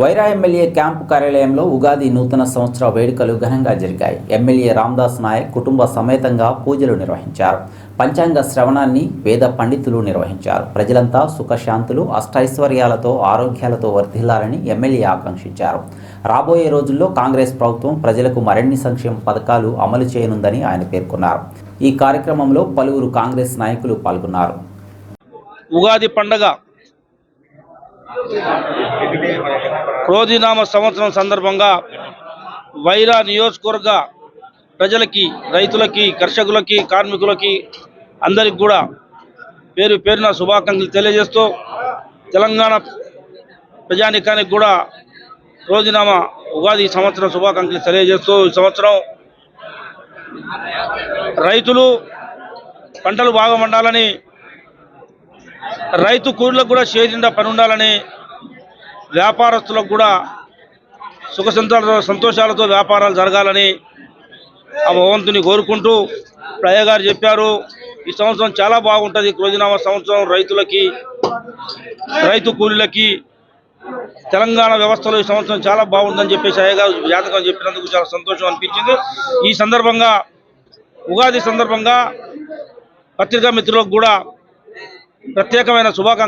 Wyra MLA camp కార్యాలయంలో ఉగాది నూతన సంవత్సర వేడుకలు ఘనంగా జరిగాయి. ఎమ్మెల్యే రామ్దాస్ నాయక్ కుటుంబ సమేతంగా పూజలు నిర్వహించారు. పంచాంగ శ్రవణాన్ని వేద పండితులు నిర్వహించారు. ప్రజలంతా సుఖశాంతులు అష్టైశ్వర్యాలతో ఆరోగ్యాలతో వర్ధిల్లాలని ఎమ్మెల్యే ఆకాంక్షించారు. రాబోయే రోజుల్లో కాంగ్రెస్ ప్రభుత్వం ప్రజలకు మరిన్ని సంక్షేమ పథకాలు అమలు చేయనుందని ఆయన పేర్కొన్నారు. ఈ కార్యక్రమంలో పలువురు కాంగ్రెస్ నాయకులు పాల్గొన్నారు. ఉగాది పండగ రోజీనామ సంవత్సరం సందర్భంగా వైరా నియోజకవర్గ ప్రజలకి రైతులకి కర్షకులకి కార్మికులకి అందరికి కూడా పేరు పేరున శుభాకాంక్షలు తెలియజేస్తూ తెలంగాణ ప్రజానికానికి కూడా రోజునామ ఉగాది సంవత్సరం శుభాకాంక్షలు తెలియజేస్తూ ఈ సంవత్సరం రైతులు పంటలు బాగా పండాలని రైతు కూలీలకు కూడా చేతిండా పని ఉండాలని వ్యాపారస్తులకు కూడా సుఖ సంతోషాలతో సంతోషాలతో వ్యాపారాలు జరగాలని ఆ భగవంతుని కోరుకుంటూ ప్రయ్య గారు చెప్పారు ఈ సంవత్సరం చాలా బాగుంటుంది. రోజునామ సంవత్సరం రైతులకి రైతు కూలీలకి. తెలంగాణ వ్యవస్థలో ఈ సంవత్సరం చాలా బాగుందని చెప్పేసి అయ్య గారు జాతకం చెప్పినందుకు చాలా సంతోషం అనిపించింది. ఈ సందర్భంగా ఉగాది సందర్భంగా పత్రికా మిత్రులకు కూడా ప్రత్యేకమైన శుభాకాంక్ష